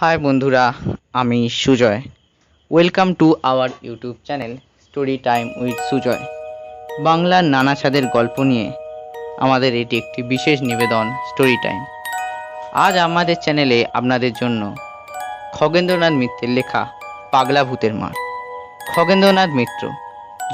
High বন্ধুরা, আমি Sujoy. Welcome to our YouTube channel story time with Sujoy বাংলার নানা ছাদের গল্প নিয়ে আমাদের এটি একটি বিশেষ নিবেদন স্টোরি টাইম আজ আমাদের চ্যানেলে আপনাদের জন্য খগেন্দ্রনাথ মিত্রের লেখা পাগলা ভূতের মার। খগেন্দ্রনাথ মিত্র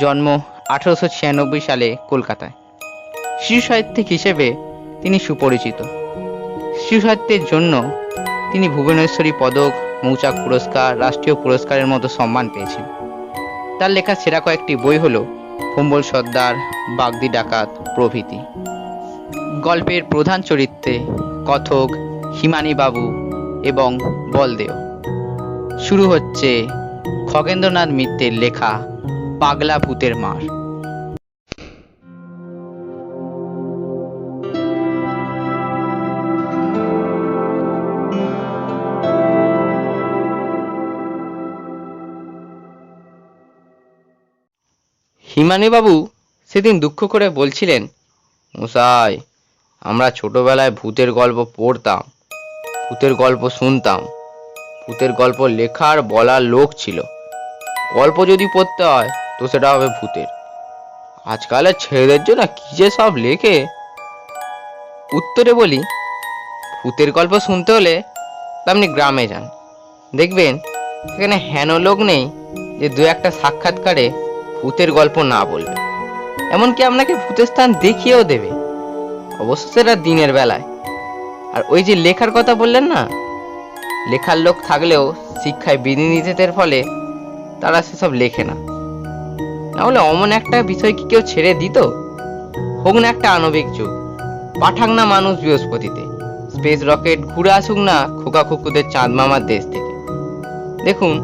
জন্ম আঠেরোশো ছিয়ানব্বই সালে কলকাতায়। শিশু সাহিত্যিক হিসেবে তিনি সুপরিচিত। শিশু সাহিত্যের জন্য তিনি ভুবনেশ্বরী পদক, মৌচাক পুরস্কার, রাষ্ট্রীয় পুরস্কারের মতো সম্মান পেয়েছেন। তার লেখা সেরা কয়েকটি বই হল কম্বল সর্দার, বাগদি ডাকাত, প্রভৃতি। গল্পের প্রধান চরিত্রে কথক, হিমানী বাবু এবং বলদেও। শুরু হচ্ছে খগেন্দ্রনাথ মিত্রের লেখা পাগলা ভূতের মার। হিমানীবাবু সেদিন দুঃখ করে বলছিলেন, মশাই, আমরা ছোটবেলায় ভূতের গল্প পড়তাম, ভূতের গল্প শুনতাম। ভূতের গল্প লেখার বলার লোক ছিল। গল্প যদি পড়তে হয়, তো সেটা হবে ভূতের। আজকালের ছেলেদের জন্য কি যে সব লেখে? উত্তরে বলি, ভূতের গল্প শুনতে হলে আপনি গ্রামে যান। দেখবেন সেখানে হেন লোক নেই যে দু একটা সাক্ষাৎকারে ভূতের গল্প না বলবে। এমনকি আপনাকে ভূতের স্থান দেখিয়েও দেবে। অবশ্য সেটা দিনের বেলায়। আর ওই যে লেখার কথা বললেন না? লেখার লোক থাকলেও শিক্ষায় বিধিনিষেধের ফলে তারা সেসব লেখে না। নাহলে অমন একটা বিষয় কি কেউ ছেড়ে দিত? হোক না একটা আণবিক যুগ। পাঠাক না মানুষ বৃহস্পতিতে। স্পেস রকেট ঘুরে আসুক না খোকা খুকুদের চাঁদ মামার দেশ থেকে। দেখুন,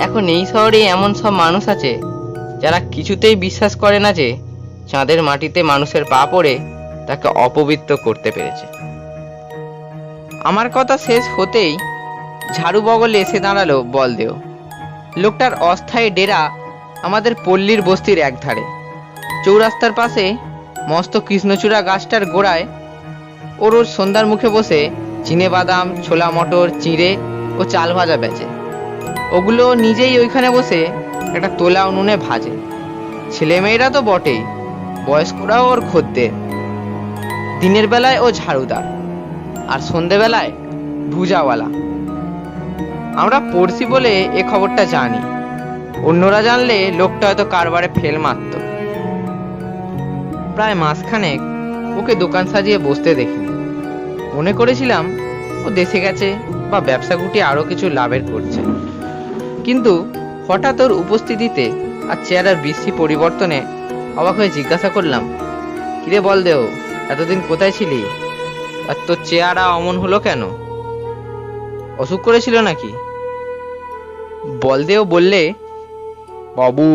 এখন এই শহরে এমন সব মানুষ আছে যারা কিছুতেই বিশ্বাস করে না যে চাঁদের মাটিতে মানুষের পা পড়ে তাকে অপবিত্র করতে পেরেছে। আমার কথা শেষ হতেই ঝাড়ু বগলে এসে দাঁড়াল বলদেও। লোকটার অস্থায়ী ডেরা আমাদের পল্লীর বস্তির একধারে। চৌরাস্তার পাশে মস্ত কৃষ্ণচূড়া গাছটার গোড়ায় ও রোজ সন্ধ্যার মুখে বসে চিনে বাদাম, ছোলা মটর, চিঁড়ে ও চাল ভাজা বেচে। ওগুলো নিজেই ওইখানে বসে একটা তোলা উনুনে ভাজে। ছেলেমেয়েরা তো বটেই, বয়স্করাও ওর খদ্দের। দিনের বেলায় ও ঝাড়ুদার, আর সন্ধেবেলায় ভুজাওয়ালা। আমরা পড়ছি বলে এ খবরটা জানি। অন্যরা জানলে লোকটা হয়তো কারবারে ফেল মারত। প্রায় মাসখানেক ওকে দোকান সাজিয়ে বসতে দেখিনি। মনে করেছিলাম ও দেশে গেছে বা ব্যবসা গুটি আরও কিছু লাভের করছে। কিন্তু হঠাৎ ওর উপস্থিতিতে আর চেহারার বিশ্রী পরিবর্তনে অবাক হয়ে জিজ্ঞাসা করলাম, কিরে বল দেও এতদিন কোথায় ছিলি? আর তোর চেহারা অমন হলো কেন? অসুখ করেছিল নাকি? বলদেও বললে, বাবু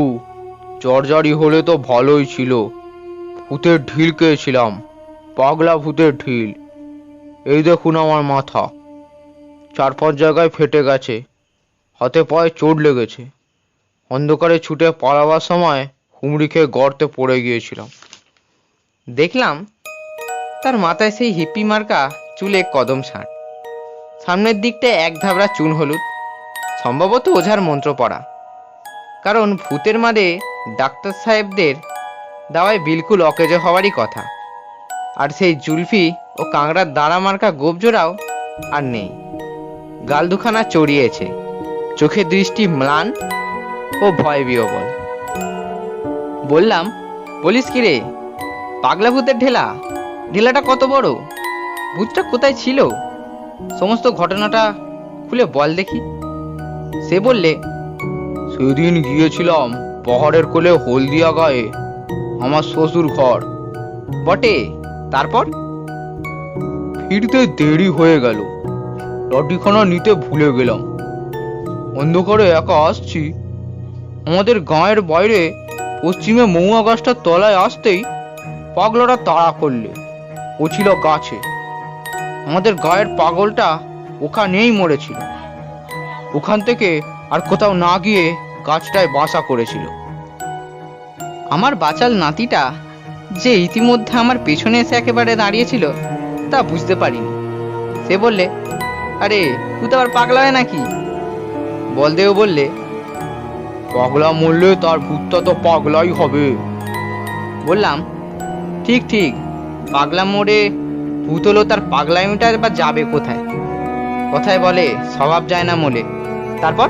জর্জরি হলে তো ভালোই ছিল। ভূতের ঢিল খেয়েছিলাম, পাগলা ভূতের ঢিল। এই দেখুন আমার মাথা চার পাঁচ জায়গায় ফেটে গেছে, হাতে পায়ে চোট লেগেছে। অন্ধকারে ছুটে পালাবার সময় হুমড়ি খেয়ে গর্তে পড়ে গিয়েছিলাম দেখলাম তার মাথায় সেই হিপি মার্কা চুলে কদম ছাঁট সামনের দিকটায় এক ধাবড়া চুন হলুদ, সম্ভবত ওঝার মন্ত্র পড়া কারণ ভূতের মারে ডাক্তার সাহেবদের দাওয়ায় বিলকুল অকেজো হওয়ারই কথা। আর সেই জুলফি ও কাংড়ার দাঁড়া মার্কা গোবজোড়াও আর নেই। গাল দুখানা চড়িয়েছে। চোখের দৃষ্টি ম্লান ও ভয় বিহবল। বললাম, বলিস কি রে? পাগলা ভূতের ঢেলা, ঢেলাটা কত বড়? ভূতটা কোথায় ছিল? সমস্ত ঘটনাটা খুলে বল দেখি। সে বললে, সেদিন গিয়েছিলাম পাহাড়ের কোলে হলদিয়া গায়ে, আমার শ্বশুর ঘর। বটে, তারপর? ফিরতে দেরি হয়ে গেল। লাঠিখানা নিতে ভুলে গেলাম। অন্ধকারে একা আসছি আমাদের গাঁয়ের বাইরে পশ্চিমে মৌয়া গাছটার তলায় আসতেই পাগলাটা তাড়া করলে। ও ছিল গাছে। আমাদের গায়ের পাগলটা ওখানেই মরেছিল। ওখান থেকে আর কোথাও না গিয়ে গাছটায় বাসা করেছিল। আমার বাচাল নাতিটা যে ইতিমধ্যে আমার পেছনে এসে একেবারে দাঁড়িয়েছিল, তা বুঝতে পারিনি। সে বললে, আরে, তুই তো আবার পাগলা হয় নাকি? বলদেও বললে পাগলা মরলে তার ভূতটা তো পাগলাই হবে। বললাম, ঠিক ঠিক, পাগলা মোড়ে ভূত হলো তার পাগলামিটা বা যাবে কোথায়? কথায় বলে, স্বভাব যায় না মোলে। তারপর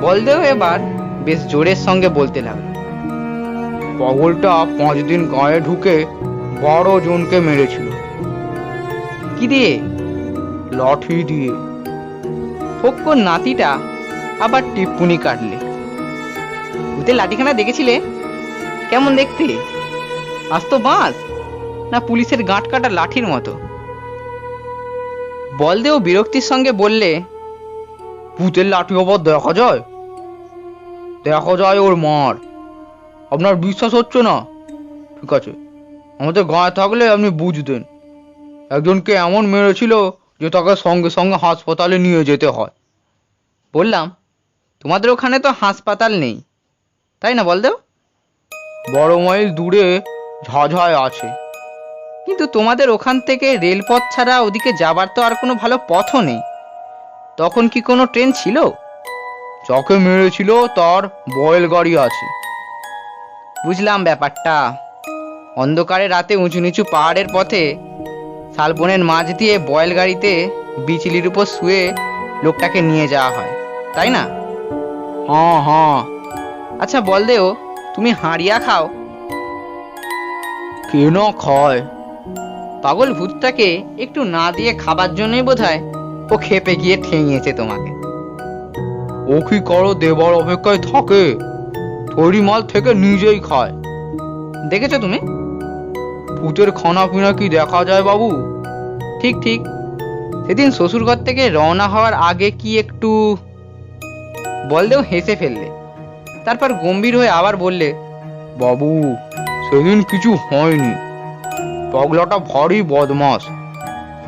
বলদেও এবার, বেশ জোরের সঙ্গে বলতে লাগল। পাগলটা পাঁচ দিন গায়ে ঢুকে বড় জনকে মেরেছিল। কি দিয়ে? লাঠি দিয়ে। ফক্কর নাতিটা আবার টিপ্পুনি কাটলে। ভূতের লাঠিখানা দেখেছিলে? কেমন দেখতে? আজ তো বাঁশ, না পুলিশের গাঁট কাটা লাঠির মতো? বলদেও বিরক্তির সঙ্গে বললে ভূতের লাঠি আবার দেখা যায়? দেখা যায় ওর মার। আপনার বিশ্বাস হচ্ছে না? ঠিক আছে, আমাদের গায়ে থাকলে আপনি বুঝতেন। একজনকে এমন মেরেছিল যে তাকে সঙ্গে সঙ্গে হাসপাতালে নিয়ে যেতে হয়। বললাম, তোমাদের ওখানে তো হাসপাতাল নেই। তাই না বলদেও বড় মাইল দূরে ঝাঝায় আছে। কিন্তু তোমাদের ওখান থেকে রেলপথ ছাড়া ওদিকে যাবার তো আর কোনো ভালো পথও নেই। তখন কি কোনো ট্রেন ছিল? যাকে মেরেছিল তার বয়েল গাড়ি আছে। বুঝলাম ব্যাপারটা। অন্ধকারে রাতে উঁচু নিচু পাহাড়ের পথে শালবনের মাঝ দিয়ে বয়েল গাড়িতে বিচলির উপর শুয়ে লোকটাকে নিয়ে যাওয়া হয়। তাই না? হ্যাঁ হ্যাঁ। আচ্ছা বল দেও তুমি হাঁড়িয়া খাও। কেন খয়? পাগল ভূতটাকে একটু না দিয়ে খাবার জন্যই বোধহয় ও খেপে গিয়ে ঠেঙিয়েছে তোমাকে। ও কি করো দেবার অপেক্ষায় থাকে? মাল থেকে নিজেই খায়। দেখেছ তুমি? ভূতের খানা পিনা কি দেখা যায় বাবু? ঠিক ঠিক। সেদিন শ্বশুরঘর থেকে রওনা হওয়ার আগে কি একটু বলদেও হেসে ফেললে। তারপর গম্ভীর হয়ে আবার বললে, বাবু, সেদিন কিছু হয়নি। পগলাটা ভারী বদমাস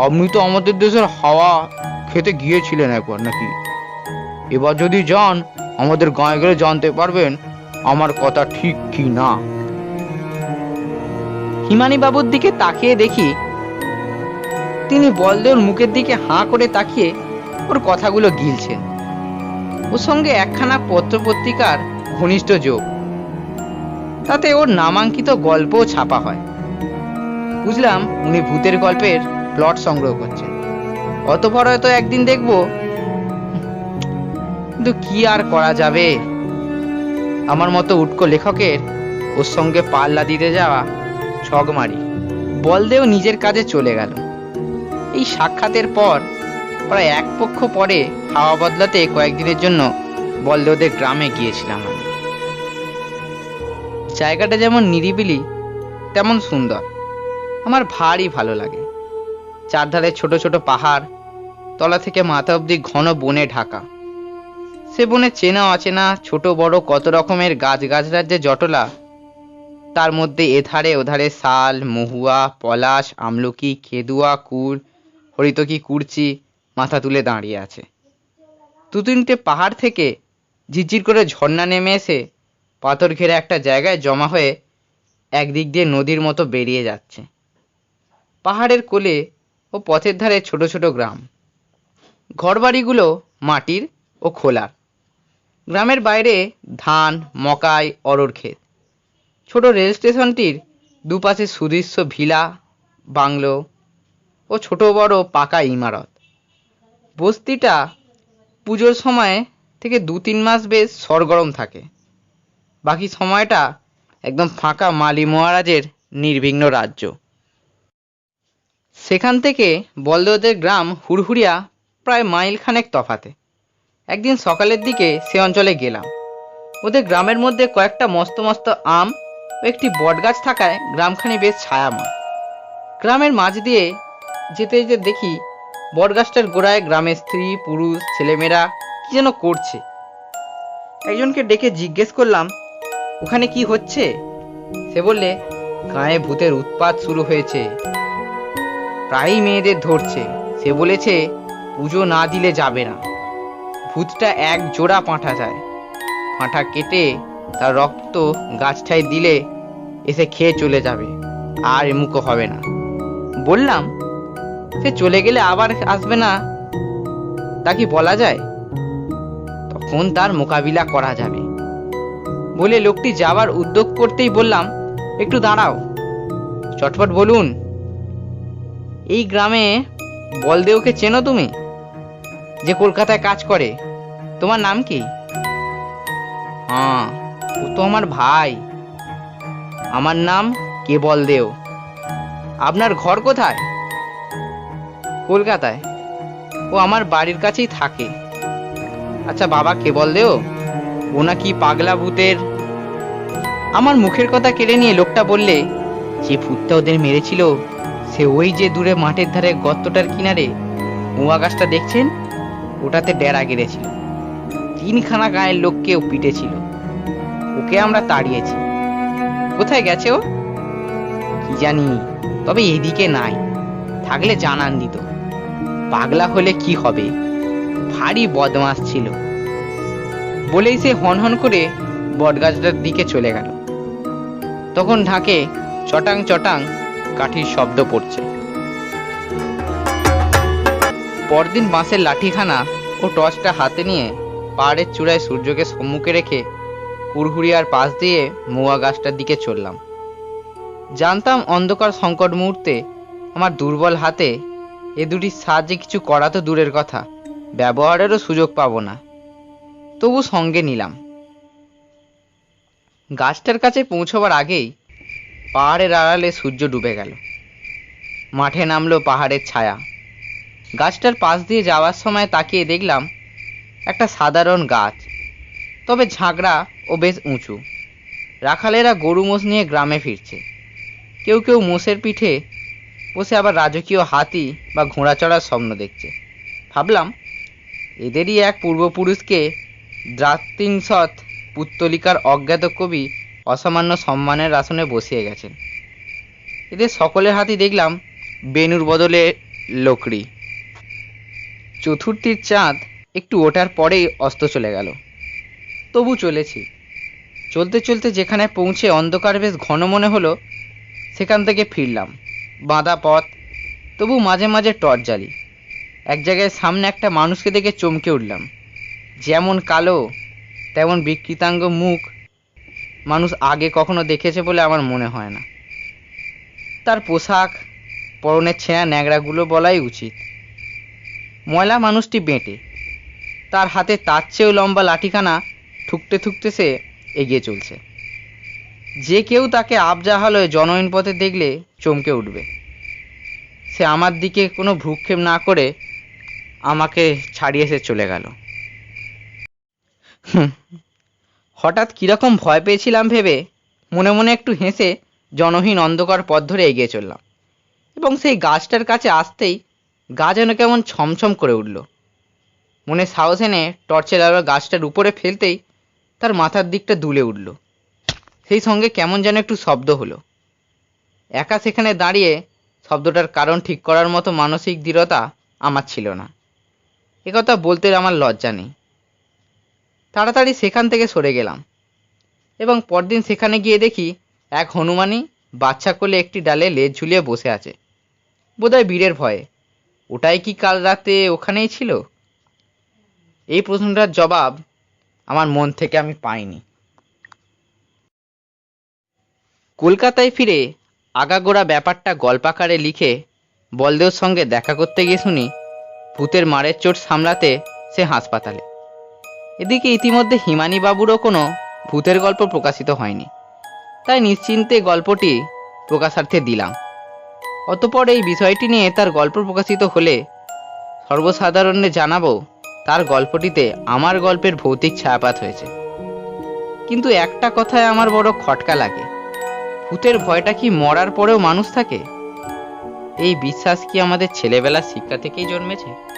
আপনি তো আমাদের দেশের হাওয়া খেতে গিয়েছিলেন একবার নাকি? এবার যদি যান, আমাদের গায়ে গেলে জানতে পারবেন আমার কথা ঠিক কি না। হিমানি বাবুর দিকে তাকিয়ে দেখি, তিনি বলদেওর মুখের দিকে হাঁ করে তাকিয়ে ওর কথাগুলো গিলছেন। ওর সঙ্গে একখানা পত্রপত্রিকার ঘনিষ্ঠ যোগ। তাতে ওর নামাঙ্কিত গল্পও ছাপা হয়। বুঝলাম, উনি ভূতের গল্পের প্লট সংগ্রহ করছেন। অতপর হয়তো একদিন দেখব। কিন্তু কি আর করা যাবে? আমার মতো উটকো লেখকের ওর সঙ্গে পাল্লা দিতে যাওয়া ছগমারি বলদেও নিজের কাজে চলে গেল। এই সাক্ষাতের পর প্রায় এক পক্ষ পরে হাওয়া বদলাতে কয়েকদিনের জন্য বলদেওদের গ্রামে গিয়েছিলাম আমি। জায়গাটা যেমন নিরিবিলি, তেমন সুন্দর। আমার ভারী ভালো লাগে। চারধারে ছোট ছোট পাহাড়, তলা থেকে মাথা অবধি ঘন বনে ঢাকা। সে বনে চেনা অচেনা ছোট বড় কত রকমের গাছ গাছরার যে জটলা, তার মধ্যে এধারে ওধারে শাল, মহুয়া, পলাশ, আমলকি, খেদুয়া কুল হরিতকি কুরচি মাথা তুলে দাঁড়িয়ে আছে। দু তিনটে পাহাড় থেকে ঝিরঝির করে ঝর্ণা নেমে এসে পাথর ঘেরা একটা জায়গায় জমা হয়ে একদিক দিয়ে নদীর মতো বেরিয়ে যাচ্ছে। পাহাড়ের কোলে ও পথের ধারে ছোট ছোট গ্রাম। ঘরবাড়িগুলো মাটির ও খোলার। গ্রামের বাইরে ধান, মকাই অরর ক্ষেত। ছোট রেল স্টেশনটির দুপাশে সুদৃশ্য ভিলা, বাংলো ও ছোট বড় পাকা ইমারত। বস্তিটা পুজোর সময় থেকে দু তিন মাস বেশ সরগরম থাকে। বাকি সময়টা একদম ফাঁকা মালি মহারাজের নির্বিঘ্ন রাজ্য। সেখান থেকে বলদেওদের গ্রাম হুড়হুড়িয়া প্রায় মাইল খানেক তফাতে। একদিন সকালের দিকে সে অঞ্চলে গেলাম। ওদের গ্রামের মধ্যে কয়েকটা মস্ত মস্ত আম ও একটি বটগাছ থাকায় গ্রামখানি বেশ ছায়াময়। গ্রামের মাঝ দিয়ে যেতে যেতে দেখি বটগাছটার গোড়ায় গ্রামের স্ত্রী, পুরুষ, ছেলেমেয়েরা কি যেন করছে। একজনকে ডেকে জিজ্ঞেস করলাম ওখানে কি হচ্ছে? সে বললে, গায়ে ভূতের উৎপাত শুরু হয়েছে। প্রায়ই মেয়েদের ধরছে। সে বলেছে, পুজো না দিলে যাবে না। ভূতটা এক জোড়া পাঁঠা যায় পাঁঠা কেটে তার রক্ত গাছটায় দিলে এসে খেয়ে চলে যাবে। আর এমুখো হবে না। বললাম, সে চলে গেলে আবার আসবে না? তা কি বলা যায়? তখন তার মোকাবিলা করা যাবে। বলে লোকটি যাবার উদ্যোগ করতেই বললাম, একটু দাঁড়াও। চটপট বলুন, এই গ্রামে বলদেওকে চেনো তুমি? যে কলকাতায় কাজ করে। তোমার নাম কি? হ্যাঁ ও তো আমার ভাই। আমার নাম কেবল দেও আপনার ঘর কোথায়? কলকাতায়। ও আমার বাড়ির কাছেই থাকে। আচ্ছা বাবা কেবল দেও ও নাকি পাগলা ভূতের? আমার মুখের কথা কেড়ে নিয়ে লোকটা বললে, যে ভূতটা ওদের মেরেছিল, সে ওই যে দূরে মাঠের ধারে গর্তটার কিনারে উয়া গাছটা দেখছেন? ওটাতে ডেরা গেড়েছিল। তিনখানা গায়ের লোককে ও পিটেছিল। ওকে আমরা তাড়িয়েছি। কোথায় গেছে ও? কি জানি, তবে এদিকে নাই। থাকলে জানান দিত। পাগলা হলে কি হবে? ভারী বদমাস ছিল। বলেই সে হনহন করে বটগাছটার দিকে চলে গেল। তখন ঢাকে চটাং চটাং কাঠির শব্দ পড়ছে। পরদিন বাঁশের লাঠিখানা ও টর্চটা হাতে নিয়ে পাহাড়ের চূড়ায় সূর্যকে সম্মুখে রেখে হুড়হুড়িয়ার পাশ দিয়ে মোয়া গাছটার দিকে চললাম। জানতাম অন্ধকার সংকট মুহূর্তে আমার দুর্বল হাতে এ দুটির সাহায্যে কিছু করা তো দূরের কথা, ব্যবহারেরও সুযোগ পাবো না। তবু সঙ্গে নিলাম। গাছটার কাছে পৌঁছবার আগেই পাহাড়ের আড়ালে সূর্য ডুবে গেল। মাঠে নামলো পাহাড়ের ছায়া। গাছটার পাশ দিয়ে যাওয়ার সময় তাকিয়ে দেখলাম একটা সাধারণ গাছ, তবে ঝাঁকড়া ও বেশ উঁচু। রাখালেরা গরু মোষ নিয়ে গ্রামে ফিরছে। কেউ কেউ মোষের পিঠে বসে আবার রাজকীয় হাতি বা ঘোড়া চড়ার স্বপ্ন দেখছে। ভাবলাম, এদেরই এক পূর্বপুরুষকে দ্রাত্রিংসৎ পুত্তলিকার অজ্ঞাত কবি অসামান্য সম্মানের আসনে বসিয়ে গেছেন। এদের সকলের হাতি দেখলাম বেনুর বদলে লোকড়ি। চতুর্থীর চাঁদ একটু ওঠার পরেই অস্ত চলে গেল। তবু চলেছি। চলতে চলতে যেখানে পৌঁছে অন্ধকার বেশ ঘন মনে হলো, সেখান থেকে ফিরলাম। বাঁধা পথ, তবু মাঝে মাঝে টর্চ জ্বালি এক জায়গায় সামনে একটা মানুষকে দেখে চমকে উঠলাম। যেমন কালো, তেমন বিকৃতাঙ্গ মুখ মানুষ আগে কখনো দেখেছে বলে আমার মনে হয় না। তার পোশাক, পরনের ছেঁড়া ন্যাংরাগুলো বলাই উচিত। ময়লা মানুষটি বেঁটে। তার হাতে তার চেয়েও লম্বা লাঠিখানা ঠুকতে ঠুকতে সে এগিয়ে চলছে। যে কেউ তাকে আবজাহালয়ে জনহীন পথে দেখলে চমকে উঠবে। সে আমার দিকে কোনো ভ্রুক্ষেপ না করে আমাকে ছাড়িয়ে সে চলে গেল। হঠাৎ কীরকম ভয় পেয়েছিলাম ভেবে মনে মনে একটু হেসে জনহীন অন্ধকার পথ ধরে এগিয়ে চললাম। এবং সেই গাছটার কাছে আসতেই গা যেন কেমন ছমছম করে উঠল। মনে সাহস এনে টর্চের আলো গাছটার উপরে ফেলতেই তার মাথার দিকটা দুলে উঠল। সেই সঙ্গে কেমন যেন একটু শব্দ হলো। একা সেখানে দাঁড়িয়ে শব্দটার কারণ ঠিক করার মতো মানসিক দৃঢ়তা আমার ছিল না। একথা বলতে আমার লজ্জা নেই। তাড়াতাড়ি সেখান থেকে সরে গেলাম। এবং পরদিন সেখানে গিয়ে দেখি এক হনুমানই বাচ্চা কোলে একটি ডালে লেজ ঝুলিয়ে বসে আছে। বোধহয় বীরের ভয়ে। ওটাই কি কাল রাতে ওখানেই ছিল? এই প্রশ্নটার জবাব আমার মন থেকে আমি পাইনি। কলকাতায় ফিরে আগাগোড়া ব্যাপারটা গল্পাকারে লিখে বলদেওর সঙ্গে দেখা করতে গিয়ে শুনি, ভূতের মারের চোট সামলাতে সে হাসপাতালে। এদিকে ইতিমধ্যে হিমানী বাবুরও কোনো ভূতের গল্প প্রকাশিত হয়নি। তাই নিশ্চিন্তে গল্পটি প্রকাশার্থে দিলাম। অতপর এই বিষয়টি নিয়ে তার গল্প প্রকাশিত হলে সর্বসাধারণে জানাব, তার গল্পটিতে আমার গল্পের ভৌতিক ছায়াপাত হয়েছে। কিন্তু একটা কথায় আমার বড় খটকা লাগে। ভূতের ভয়টা কি মরার পরেও মানুষ থাকে? এই বিশ্বাস কি আমাদের ছেলেবেলার শিক্ষা থেকেই জন্মেছে?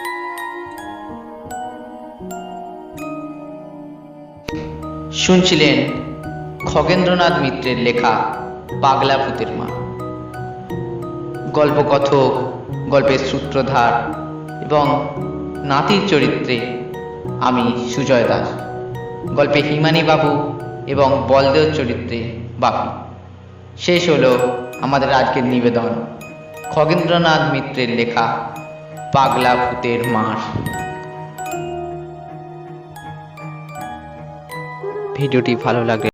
শুনছিলেন খগেন্দ্রনাথ মিত্রের লেখা পাগলা ভূতের মা। গল্পকথক, গল্পের সূত্রধার এবং নাতির চরিত্রে আমি সুজয় দাস। গল্পে হিমানী বাবু এবং বলদেও চরিত্রে বাপি। শেষ হলো আমাদের আজকের নিবেদন খগেন্দ্রনাথ মিত্রের লেখা পাগলা ভূতের মাস ভিডিওটি ভালো লাগলে